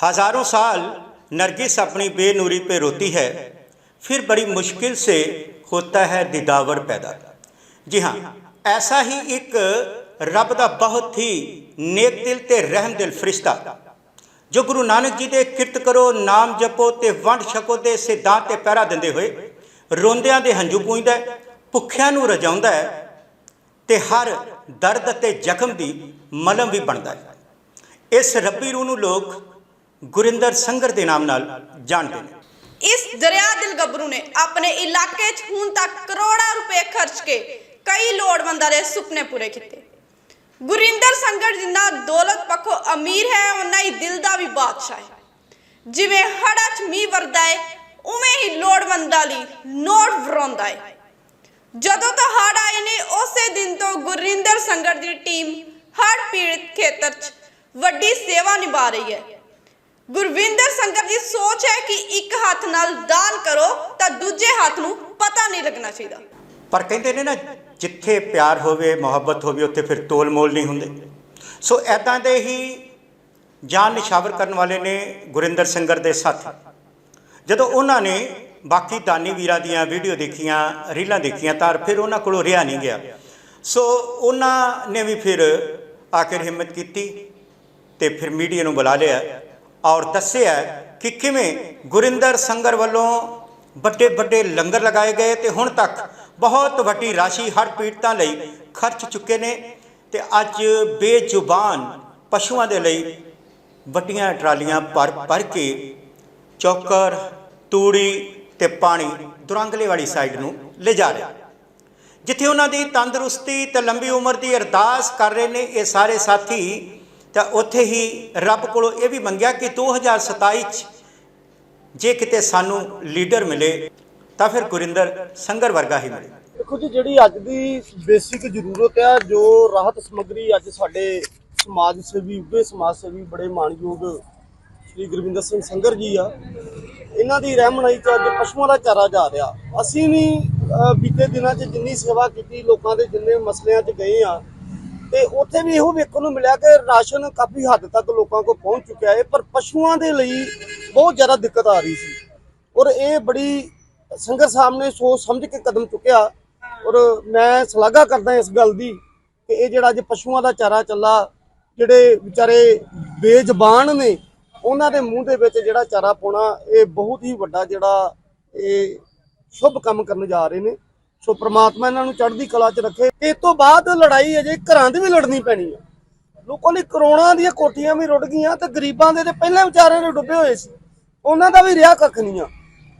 हजारों साल नरगिस अपनी बेनूरी पे रोती है फिर बड़ी मुश्किल से होता है दिदावर पैदा ਜੀ ਹਾਂ ਐਸਾ ਹੀ ਇੱਕ ਰੱਬ ਦਾ ਬਹੁਤ ਹੀ ਨੇਕ ਦਿਲ ਤੇ ਰਹਿਮ ਦਿਲ ਫਰਿਸ਼ਤਾ ਜੋ ਗੁਰੂ ਨਾਨਕ ਜੀ ਦੇ ਕਿਰਤ ਕਰੋ ਨਾਮ ਜਪੋ ਤੇ ਵੰਡ ਛਕੋ ਦੇ ਸਿਧਾਂਤ ਤੇ ਪਹਿਰਾ ਦਿੰਦੇ ਹੋਏ ਰੋਂਦਿਆਂ ਦੇ ਹੰਝੂ ਪੂੰਝਦਾ ਹੈ, ਭੁੱਖਿਆਂ ਨੂੰ ਰਜਾਉਂਦਾ ਹੈ ਤੇ ਹਰ ਦਰਦ ਅਤੇ ਜ਼ਖਮ ਦੀ ਮਲਮ ਵੀ ਬਣਦਾ ਹੈ ਇਸ ਰੱਬੀ ਰੂਹ ਨੂੰ ਲੋਕ ਗੁਰਿੰਦਰ ਸੰਗਰ ਦੇ ਨਾਮ ਨਾਲ ਜਾਣਦੇ ਨੇ। ਇਸ ਦਰਿਆ ਦਿਲ ਗੱਭਰੂ ਨੇ ਆਪਣੇ ਇਲਾਕੇ 'ਚ ਹੁਣ ਤੱਕ ਕਰੋੜਾਂ ਰੁਪਏ ਖਰਚ ਕੇ ਕਈ ਲੋੜਵੰਦਾਂ ਦੇ ਸੁਪਨੇ ਪੂਰੇ ਕੀਤੇ। ਗੁਰਿੰਦਰ ਸੰਗੜ ਜਿੰਨਾ ਦੌਲਤ ਪੱਖੋਂ ਅਮੀਰ ਹੈ ਉਨਾ ਹੀ ਦਿਲ ਦਾ ਵੀ ਬਾਦਸ਼ਾਹ ਹੈ। ਜਿਵੇਂ ਹੜ੍ਹਾਂ 'ਚ ਮੀਂਹ ਵਰਦਾ ਹੈ ਉਵੇਂ ਹੀ ਲੋੜਵੰਦਾਂ ਲਈ ਨੋਟ ਵਰਾਉਂਦਾ ਹੈ ਜਦੋਂ ਤੋਂ ਹੜ੍ਹ ਆਏ ਨੇ, ਉਸੇ ਦਿਨ ਤੋਂ ਗੁਰਿੰਦਰ ਸੰਗੜ ਦੀ ਟੀਮ ਹੜ੍ਹ ਪੀੜਤ ਖੇਤਰ 'ਚ ਵੱਡੀ ਸੇਵਾ ਨਿਭਾ ਰਹੀ ਹੈ। ਗੁਰਵਿੰਦਰ ਸੰਗਰ ਦੀ ਸੋਚ ਹੈ ਕਿ ਇੱਕ ਹੱਥ ਨਾਲ ਦਾਨ ਕਰੋ ਤਾਂ ਦੂਜੇ ਹੱਥ ਨੂੰ ਪਤਾ ਨਹੀਂ ਲੱਗਣਾ ਚਾਹੀਦਾ। ਪਰ ਕਹਿੰਦੇ ਨੇ ਨਾ, ਜਿੱਥੇ ਪਿਆਰ ਹੋਵੇ, ਮੁਹੱਬਤ ਹੋਵੇ, ਉੱਥੇ ਫਿਰ ਤੋਲ ਮੋਲ ਨਹੀਂ ਹੁੰਦੇ। ਸੋ ਐਦਾਂ ਦੇ ਹੀ ਜਾਨ ਨਿਸ਼ਾਵਰ ਕਰਨ ਵਾਲੇ ਨੇ ਗੁਰਿੰਦਰ ਸੰਗਰ ਦੇ ਸਾਥੀ। ਜਦੋਂ ਉਹਨਾਂ ਨੇ ਬਾਕੀ ਦਾਨੀ ਵੀਰਾਂ ਦੀਆਂ ਵੀਡੀਓ ਦੇਖੀਆਂ, ਰੀਲਾਂ ਦੇਖੀਆਂ, ਤਾਂ ਫਿਰ ਉਹਨਾਂ ਕੋਲੋਂ ਰਿਹਾ ਨਹੀਂ ਗਿਆ। ਸੋ ਉਹਨਾਂ ਨੇ ਵੀ ਫਿਰ ਆਖਿਰ ਹਿੰਮਤ ਕੀਤੀ ਤੇ ਫਿਰ ਮੀਡੀਆ ਨੂੰ ਬੁਲਾ ਲਿਆ। ਔਰ ਦੱਸਿਆ ਕਿ ਕਿਵੇਂ ਗੁਰਿੰਦਰ ਸੰਗਰ ਵੱਲੋਂ ਵੱਡੇ ਵੱਡੇ ਲੰਗਰ ਲਗਾਏ ਗਏ ਤੇ ਹੁਣ ਤੱਕ ਬਹੁਤ ਵੱਡੀ ਰਾਸ਼ੀ ਹਰ ਪੀੜਤਾਂ ਲਈ ਖਰਚ ਚੁੱਕੇ ਨੇ ਤੇ ਅੱਜ ਬੇਜ਼ੁਬਾਨ ਪਸ਼ੂਆਂ ਦੇ ਲਈ ਵੱਡੀਆਂ ਟਰਾਲੀਆਂ ਭਰ ਭਰ ਕੇ ਚੌਕਰ, ਤੂੜੀ ਤੇ ਪਾਣੀ ਦੁਰੰਗਲੇ ਵਾਲੀ ਸਾਈਡ ਨੂੰ ਲਿਜਾ ਰਿਹਾ। ਜਿੱਥੇ ਉਹਨਾਂ ਦੀ ਤੰਦਰੁਸਤੀ ਤੇ ਲੰਬੀ ਉਮਰ ਦੀ ਅਰਦਾਸ ਕਰ ਰਹੇ ਨੇ ਇਹ ਸਾਰੇ ਸਾਥੀ ਤਾਂ ਉੱਥੇ ਹੀ ਰੱਬ ਕੋਲੋਂ ਇਹ ਵੀ ਮੰਗਿਆ ਕਿ 2027 ਚ ਜੇ ਕਿਤੇ ਸਾਨੂੰ ਲੀਡਰ ਮਿਲੇ, ਤਾਂ ਫਿਰ ਗੁਰਿੰਦਰ ਸੰਗਰ ਵਰਗਾ ਹੀ ਮਿਲੇ। ਦੇਖੋ ਜੀ, ਜਿਹੜੀ ਅੱਜ ਦੀ ਬੇਸਿਕ ਜ਼ਰੂਰਤ ਆ ਜੋ ਰਾਹਤ ਸਮੱਗਰੀ ਅੱਜ ਸਾਡੇ ਸਮਾਜ ਸੇਵੀ ਉੱਗੇ ਸਮਾਜ ਸੇਵੀ ਬੜੇ ਮਾਣਯੋਗ ਸ੍ਰੀ ਗੁਰਵਿੰਦਰ ਸਿੰਘ ਸੰਗਰ ਜੀ ਆ। ਇਹਨਾਂ ਦੀ ਰਹਿਮਨਾਈ ਚ ਅੱਜ ਪਸ਼ੂਆਂ ਦਾ ਚਾਰਾ ਜਾ ਰਿਹਾ। ਅਸੀਂ ਵੀ ਬੀਤੇ ਦਿਨਾਂ 'ਚ ਜਿੰਨੀ ਸੇਵਾ ਕੀਤੀ, ਲੋਕਾਂ ਦੇ ਜਿੰਨੇ ਮਸਲਿਆਂ 'ਚ ਗਏ ਆ ਤੇ ਉੱਥੇ ਵੀ ਇਹੋ ਵੇਖਣ ਨੂੰ ਮਿਲਿਆ ਕਿ ਰਾਸ਼ਨ ਕਾਫੀ ਹੱਦ ਤੱਕ ਲੋਕਾਂ ਕੋਲ ਪਹੁੰਚ ਚੁੱਕਿਆ ਹੈ, ਪਰ ਪਸ਼ੂਆਂ ਦੇ ਲਈ ਬਹੁਤ ਜ਼ਿਆਦਾ ਦਿੱਕਤ ਆ ਰਹੀ ਸੀ। ਔਰ ਇਹ ਬੜੀ ਸੰਗਤ ਸਾਹਿਬ ਨੇ ਸੋਚ ਸਮਝ ਕੇ ਕਦਮ ਚੁੱਕਿਆ। ਔਰ ਮੈਂ ਸ਼ਲਾਘਾ ਕਰਦਾ ਇਸ ਗੱਲ ਦੀ ਕਿ ਇਹ ਜਿਹੜਾ ਅੱਜ ਪਸ਼ੂਆਂ ਦਾ ਚਾਰਾ ਚੱਲਾ, ਜਿਹੜੇ ਵਿਚਾਰੇ ਬੇਜ਼ਬਾਨ ਨੇ, ਉਹਨਾਂ ਦੇ ਮੂੰਹ ਦੇ ਵਿੱਚ ਜਿਹੜਾ ਚਾਰਾ ਪਾਉਣਾ, ਇਹ ਬਹੁਤ ਹੀ ਵੱਡਾ ਜਿਹੜਾ ਇਹ ਸ਼ੁਭ ਕੰਮ ਕਰਨ ਜਾ ਰਹੇ ਨੇ। ਸੋ ਪ੍ਰਮਾਤਮਾ ਇਹਨਾਂ ਨੂੰ ਚੜ੍ਹਦੀ ਕਲਾ 'ਚ ਰੱਖੇ। ਇਸ ਤੋਂ ਬਾਅਦ ਲੜਾਈ ਅਜੇ ਘਰਾਂ ਦੀ ਵੀ ਲੜਨੀ ਪੈਣੀ ਆ। ਲੋਕਾਂ ਦੀ ਕਰੋੜਾਂ ਦੀਆਂ ਕੋਠੀਆਂ ਵੀ ਰੁੜ ਗਈਆਂ ਤੇ ਗਰੀਬਾਂ ਦੇ ਤੇ ਪਹਿਲਾਂ ਵਿਚਾਰਿਆਂ ਦੇ ਡੁੱਬੇ ਹੋਏ ਸੀ। ਉਹਨਾਂ ਦਾ ਵੀ ਰਿਹਾ ਕੱਖ ਨਹੀਂ ਆ।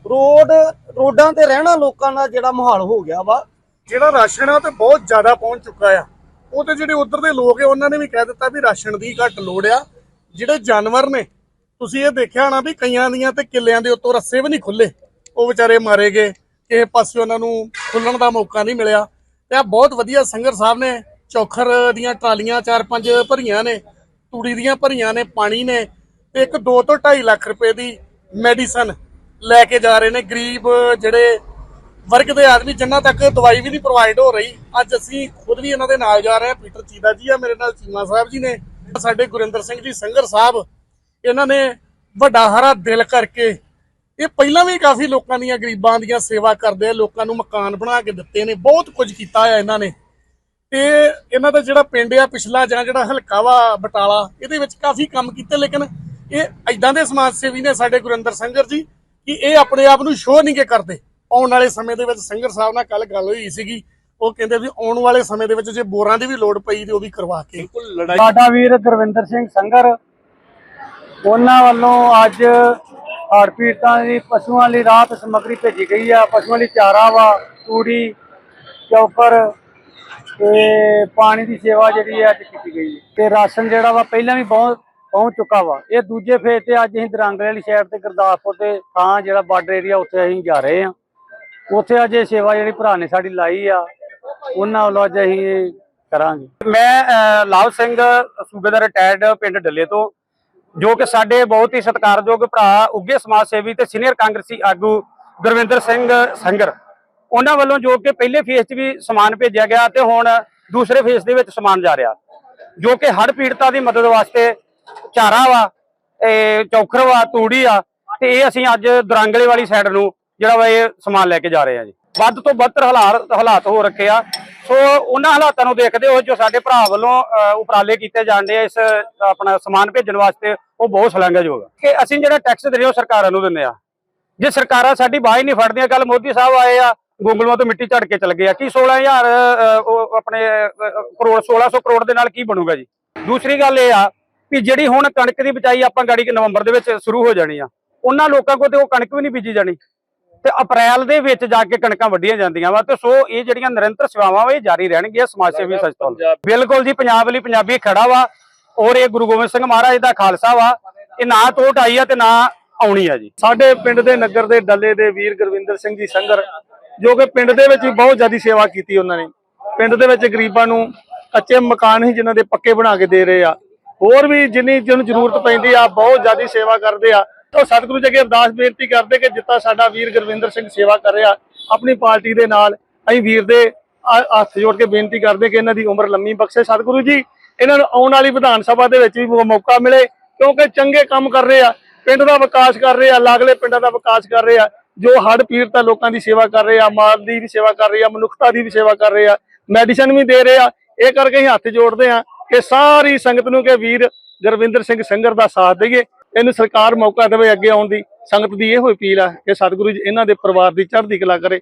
ਰੋਡ, ਰੋਡਾਂ ਤੇ ਰਹਿਣਾ ਲੋਕਾਂ ਦਾ ਜਿਹੜਾ ਮਾਹੌਲ ਹੋ ਗਿਆ ਵਾ, ਜਿਹੜਾ ਰਾਸ਼ਨ ਆ ਉਹ ਤੇ ਬਹੁਤ ਜ਼ਿਆਦਾ ਪਹੁੰਚ ਚੁੱਕਾ ਆ। ਉਹ ਤੇ ਜਿਹੜੇ ਉਧਰ ਦੇ ਲੋਕ ਆ, ਉਹਨਾਂ ਨੇ ਵੀ ਕਹਿ ਦਿੱਤਾ ਵੀ ਰਾਸ਼ਨ ਦੀ ਘੱਟ ਲੋੜ ਆ। ਜਿਹੜੇ ਜਾਨਵਰ ਨੇ, ਤੁਸੀਂ ਇਹ ਦੇਖਿਆ ਹੋਣਾ ਵੀ ਕਈਆਂ ਦੀਆਂ ਤੇ ਕਿੱਲਿਆਂ ਦੇ ਉੱਤੋਂ ਰੱਸੇ ਵੀ ਨਹੀਂ ਖੁੱਲੇ ਉਹ ਵਿਚਾਰੇ ਮਾਰੇ ਗਏ। ਕਿਸੇ ਪਾਸੇ ਉਹਨਾਂ ਨੂੰ ਖੁੱਲਣ ਦਾ ਮੌਕਾ ਨਹੀਂ ਮਿਲਿਆ। ਤੇ ਆ ਬਹੁਤ ਵਧੀਆ ਸੰਗਰ ਸਾਹਿਬ ਨੇ ਚੌਖਰ ਦੀਆਂ ਟਰਾਲੀਆਂ ਚਾਰ ਪੰਜ ਭਰੀਆਂ ਨੇ, ਤੂੜੀ ਦੀਆਂ ਭਰੀਆਂ ਨੇ, ਪਾਣੀ ਨੇ ਤੇ ਇੱਕ 2 ਤੋਂ 2.5 ਲੱਖ ਰੁਪਏ ਦੀ ਮੈਡੀਸਨ ਲੈ ਕੇ ਜਾ ਰਹੇ ਨੇ। ਗਰੀਬ ਜਿਹੜੇ ਵਰਗ ਦੇ ਆਦਮੀ ਜਿਨ੍ਹਾਂ ਤੱਕ ਦਵਾਈ ਵੀ ਨਹੀਂ ਪ੍ਰੋਵਾਈਡ ਹੋ ਰਹੀ, ਅੱਜ ਅਸੀਂ ਖੁਦ ਵੀ ਇਹਨਾਂ ਦੇ ਨਾਲ ਜਾ ਰਹੇ ਹਾਂ। ਪੀਟਰ ਚੀਦਾ ਜੀ ਆ, ਮੇਰੇ ਨਾਲ ਚੀਮਾ ਸਾਹਿਬ ਜੀ ਨੇ, ਸਾਡੇ ਗੁਰਿੰਦਰ ਸਿੰਘ ਜੀ ਸੰਗਰ ਸਾਹਿਬ, ਇਹਨਾਂ ਨੇ ਵੱਡਾ ਹਰਾ ਦਿਲ ਕਰਕੇ ਇਹ ਪਹਿਲਾਂ ਵੀ ਕਾਫੀ ਲੋਕਾਂ ਦੀਆਂ ਗਰੀਬਾਂ ਦੀਆਂ ਸੇਵਾ ਕਰਦੇ ਆ ਲੋਕਾਂ ਨੂੰ ਮਕਾਨ ਬਣਾ ਕੇ ਦਿੱਤੇ ਨੇ ਬਹੁਤ ਕੁਝ ਕੀਤਾ ਆ ਇਹਨਾਂ ਨੇ। ਤੇ ਇਹਨਾਂ ਦਾ ਜਿਹੜਾ ਪਿੰਡ ਆ ਪਿਛਲਾ ਜਾਂ ਜਿਹੜਾ ਹਲਕਾ ਵਾ ਬਟਾਲਾ ਇਹਦੇ ਵਿੱਚ ਕਾਫੀ ਕੰਮ ਕੀਤੇ ਲੇਕਿਨ ਇਹ ਐਦਾਂ ਦੇ ਸਮਾਜ ਸੇਵੀ ਨੇ ਸਾਡੇ ਗੁਰਿੰਦਰ ਸੰਗਰ ਜੀ ਕਿ ਇਹ ਆਪਣੇ ਆਪ ਨੂੰ ਸ਼ੋਅ ਨਹੀਂ ਕੇ ਕਰਦੇ। ਆਉਣ ਵਾਲੇ ਸਮੇਂ ਦੇ ਵਿੱਚ ਸੰਗਰ ਸਾਹਿਬ ਨਾਲ ਕੱਲ ਗੱਲ ਹੋਈ ਸੀਗੀ ਉਹ ਕਹਿੰਦੇ ਵੀ ਆਉਣ ਵਾਲੇ ਸਮੇਂ ਦੇ ਵਿੱਚ ਜੇ ਬੋਰਾਂ ਦੀ ਵੀ ਲੋੜ ਪਈ ਤੇ ਉਹ ਵੀ ਕਰਵਾ ਕੇ। ਸਾਡਾ ਵੀਰ ਗੁਰਵਿੰਦਰ ਸਿੰਘ ਸੰਗਰ ਉਹਨਾਂ ਵੱਲੋਂ ਅੱਜ ਹੜ੍ਹ ਪੀੜਤਾਂ ਦੀ, ਪਸ਼ੂਆਂ ਲਈ ਰਾਹਤ ਸਮੱਗਰੀ ਭੇਜੀ ਗਈ ਆ, ਪਸ਼ੂਆਂ ਲਈ ਚਾਰਾ ਵਾ, ਤੂੜੀ ਚੌਪਰ ਤੇ ਪਾਣੀ ਦੀ ਸੇਵਾ ਜਿਹੜੀ ਹੈ ਅੱਜ ਕੀਤੀ ਗਈ ਹੈ। ਤੇ ਰਾਸ਼ਨ ਜਿਹੜਾ ਵਾ ਪਹਿਲਾਂ ਵੀ ਬਹੁਤ ਪਹੁੰਚ ਚੁੱਕਾ ਵਾ। ਇਹ ਦੂਜੇ ਫੇਜ਼ ਤੇ ਅੱਜ ਅਸੀਂ ਦਰਾਂਗਲੇ ਵਾਲੀ ਸਾਈਡ ਤੇ ਗੁਰਦਾਸਪੁਰ ਤੇ ਥਾਂ ਜਿਹੜਾ ਬਾਰਡਰ ਏਰੀਆ ਉੱਥੇ ਅਸੀਂ ਜਾ ਰਹੇ ਹਾਂ। ਉੱਥੇ ਅੱਜ ਇਹ ਸੇਵਾ ਜਿਹੜੀ ਭਰਾ ਨੇ ਸਾਡੀ ਲਾਈ ਆ, ਉਹਨਾਂ ਵੱਲੋਂ ਅੱਜ ਅਸੀਂ ਇਹ ਕਰਾਂਗੇ। ਮੈਂ ਲਾਲ ਸਿੰਘ, ਸੂਬੇ ਦਾ ਰਿਟਾਇਰਡ ਪਿੰਡ ਡੱਲੇ ਤੋਂ। ਜੋ ਕਿ ਸਾਡੇ ਬਹੁਤ ਹੀ ਸਤਿਕਾਰਯੋਗ ਭਰਾ ਉੱਗੇ ਸਮਾਜ ਸੇਵੀ ਤੇ ਸੀਨੀਅਰ ਕਾਂਗਰਸੀ ਆਗੂ ਗੁਰਵਿੰਦਰ ਸਿੰਘ ਸੰਗਰ। ਉਹਨਾਂ ਵੱਲੋਂ ਜੋ ਕਿ ਪਹਿਲੇ ਫੇਸ 'ਚ ਵੀ ਸਮਾਨ ਭੇਜਿਆ ਗਿਆ ਤੇ ਹੁਣ ਦੂਸਰੇ ਫੇਸ ਦੇ ਵਿੱਚ ਸਮਾਨ ਜਾ ਰਿਹਾ। ਜੋ ਕਿ ਹੜ੍ਹ ਪੀੜਤਾ ਦੀ ਮਦਦ ਵਾਸਤੇ ਚਾਰਾ ਵਾ ਇਹ ਚੌਖਰ ਵਾ, ਤੂੜੀ ਆ, ਤੇ ਇਹ ਅਸੀਂ ਅੱਜ ਦਰਾਂਗਲੇ ਵਾਲੀ ਸਾਈਡ ਨੂੰ ਜਿਹੜਾ ਵਾ ਇਹ ਸਮਾਨ ਲੈ ਕੇ ਜਾ ਰਹੇ ਆ ਜੀ। ਵੱਧ ਤੋਂ ਬੱਤਰ ਹਾਲਾਤ ਹਾਲਾਤ ਹੋ ਰੱਖੇ ਆ। ਸੋ ਉਹਨਾਂ ਹਾਲਾਤਾਂ ਨੂੰ ਦੇਖਦੇ ਹੋਏ ਜੋ ਸਾਡੇ ਭਰਾ ਵੱਲੋਂ ਉਪਰਾਲੇ ਕੀਤੇ ਜਾਂਦੇ ਆ ਇਸ ਆਪਣਾ ਸਮਾਨ ਭੇਜਣ ਵਾਸਤੇ ਉਹ ਬਹੁਤ ਸ਼ਲਾਘਾਯੋਗ ਆ। ਕਿ ਅਸੀਂ ਜਿਹੜਾ ਟੈਕਸ ਦੇ ਰਹੇ ਉਹ ਸਰਕਾਰਾਂ ਨੂੰ ਦਿੰਦੇ ਆ। ਜੇ ਸਰਕਾਰਾਂ ਸਾਡੀ ਬਾਹ ਹੀ ਨਹੀਂ ਫੜਦੀਆਂ ਕੱਲ ਮੋਦੀ ਸਾਹਿਬ ਆਏ ਆ ਗੁੰਗਲੂਆਂ ਤੋਂ ਮਿੱਟੀ ਝੜ ਕੇ ਚਲ ਗਏ ਆ। ਕੀ 16000 ਅ, ਉਹ ਆਪਣੇ ਅ, ਕਰੋੜ 1600 ਕਰੋੜ ਦੇ ਨਾਲ ਕੀ ਬਣੂਗਾ ਜੀ? ਦੂਸਰੀ ਗੱਲ ਇਹ ਆ ਵੀ ਜਿਹੜੀ ਹੁਣ ਕਣਕ ਦੀ ਬਚਾਈ ਆਪਾਂ ਗਾੜੀ ਨਵੰਬਰ ਦੇ ਵਿੱਚ ਸ਼ੁਰੂ ਹੋ ਜਾਣੀ ਆ ਉਹਨਾਂ ਲੋਕਾਂ ਕੋਲ ਤੇ ਉਹ ਕਣਕ ਵੀ ਨਹੀਂ ਬੀਜੀ ਜਾਣੀ। ਤੇ ਅਪ੍ਰੈਲ ਦੇ ਵਿੱਚ ਜਾ ਕੇ ਕਣਕਾਂ ਵੱਢੀਆਂ ਜਾਂਦੀਆਂ ਵਾ ਤੇ ਸੋ ਇਹ ਜਿਹੜੀਆਂ ਨਿਰੰਤਰ ਸੇਵਾਵਾਂ ਵਾ ਇਹ ਜਾਰੀ ਰਹਿਣਗੀਆਂ ਸਮਾਜ ਸੇਵੀ ਸੰਸਥਾ ਬਿਲਕੁਲ ਜੀ ਪੰਜਾਬ ਲਈ ਪੰਜਾਬੀ ਖੜਾ ਵਾ ਔਰ ਇਹ ਗੁਰੂ ਗੋਬਿੰਦ ਸਿੰਘ ਮਹਾਰਾਜ ਦਾ ਖਾਲਸਾ ਵਾ। ਇਹ ਨਾ ਤੋਟ ਆਈ ਆ ਤੇ ਨਾ ਆਉਣੀ ਆ ਜੀ। ਸਾਡੇ ਪਿੰਡ ਦੇ ਨਗਰ ਦੇ ਡੱਲੇ ਦੇ ਵੀਰ ਗੁਰਵਿੰਦਰ ਸਿੰਘ ਜੀ ਸੰਗਰ ਜੋ ਕਿ ਪਿੰਡ ਦੇ ਵਿੱਚ ਵੀ ਬਹੁਤ ਜ਼ਿਆਦਾ ਸੇਵਾ ਕੀਤੀ ਉਹਨਾਂ ਨੇ। ਪਿੰਡ ਦੇ ਵਿੱਚ ਗਰੀਬਾਂ ਨੂੰ ਕੱਚੇ ਮਕਾਨ ਹੀ ਜਿਨ੍ਹਾਂ ਦੇ ਪੱਕੇ ਬਣਾ ਕੇ ਦੇ ਰਹੇ ਆ। ਹੋਰ ਵੀ ਜਿੰਨੀ ਜਿਹਨੂੰ ਜ਼ਰੂਰਤ ਪੈਂਦੀ ਆ ਬਹੁਤ ਜ਼ਿਆਦਾ ਸੇਵਾ ਕਰਦੇ ਆ। ਤਾਂ ਸਤਿਗੁਰੂ ਜੀ ਅੱਗੇ ਅਰਦਾਸ ਬੇਨਤੀ ਕਰਦੇ ਕਿ ਜਿੱਤਾ ਸਾਡਾ ਵੀਰ ਗੁਰਵਿੰਦਰ ਸਿੰਘ ਸੇਵਾ ਕਰ ਰਿਹਾ, ਆਪਣੀ ਪਾਰਟੀ ਦੇ ਨਾਲ, ਅਸੀਂ ਵੀਰ ਦੇ ਹੱਥ ਜੋੜ ਕੇ ਬੇਨਤੀ ਕਰਦੇ ਕਿ ਇਹਨਾਂ ਦੀ ਉਮਰ ਲੰਮੀ ਬਖਸ਼ੇ। ਸਤਿਗੁਰੂ ਜੀ, ਇਹਨਾਂ ਨੂੰ ਆਉਣ ਵਾਲੀ ਵਿਧਾਨ ਸਭਾ ਦੇ ਵਿੱਚ ਵੀ ਮੌਕਾ ਮਿਲੇ, ਕਿਉਂਕਿ ਚੰਗੇ ਕੰਮ ਕਰ ਰਹੇ ਆ, ਪਿੰਡ ਦਾ ਵਿਕਾਸ ਕਰ ਰਹੇ ਆ, ਲਾਗਲੇ ਪਿੰਡਾਂ ਦਾ ਵਿਕਾਸ ਕਰ ਰਹੇ ਆ, ਜੋ ਹੜ੍ਹ ਪੀੜਤ ਲੋਕਾਂ ਦੀ ਸੇਵਾ ਕਰ ਰਹੇ ਆ, ਮਾਲ ਦੀ ਵੀ ਸੇਵਾ ਕਰ ਰਹੇ ਆ, ਮਨੁੱਖਤਾ ਦੀ ਵੀ ਸੇਵਾ ਕਰ ਰਹੇ ਆ, ਮੈਡੀਸਨ ਵੀ ਦੇ ਰਹੇ ਆ, ਇਹ ਕਰਕੇ ਅਸੀਂ ਹੱਥ ਜੋੜਦੇ ਆ ਕਿ ਸਾਰੀ ਸੰਗਤ ਨੂੰ ਕਿ ਵੀਰ ਗੁਰਵਿੰਦਰ ਸਿੰਘ ਸੰਗਰ ਦਾ ਸਾਥ ਦੇਈਏ। ਇਹਨੂੰ ਸਰਕਾਰ ਮੌਕਾ ਦੇਵੇ ਅੱਗੇ ਆਉਣ ਦੀ, ਸੰਗਤ ਦੀ ਇਹੋ ਅਪੀਲ ਆ ਕਿ ਸਤਿਗੁਰੂ ਜੀ ਇਹਨਾਂ ਦੇ ਪਰਿਵਾਰ ਦੀ ਚੜ੍ਹਦੀ ਕਲਾ ਕਰੇ।